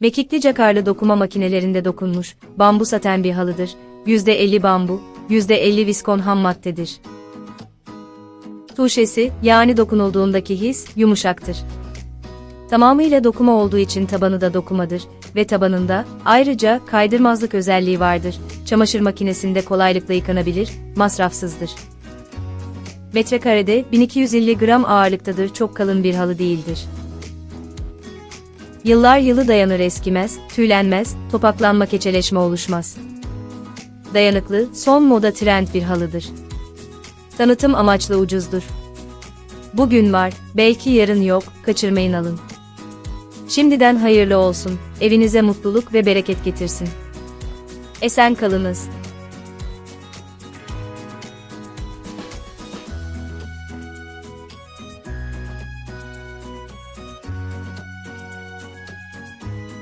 Mekikli cakarlı dokuma makinelerinde dokunmuş, bambu saten bir halıdır. %50 bambu, %50 viskon ham maddedir. Tuşesi, yani dokunulduğundaki his, yumuşaktır. Tamamıyla dokuma olduğu için tabanı da dokumadır ve tabanında ayrıca kaydırmazlık özelliği vardır. Çamaşır makinesinde kolaylıkla yıkanabilir, masrafsızdır. Metrekarede 1250 gram ağırlıktadır, çok kalın bir halı değildir. Yıllar yılı dayanır eskimez, tüylenmez, topaklanma keçeleşme oluşmaz. Dayanıklı, son moda trend bir halıdır. Tanıtım amaçlı ucuzdur. Bugün var, belki yarın yok, kaçırmayın alın. Şimdiden hayırlı olsun, evinize mutluluk ve bereket getirsin. Esen kalınız.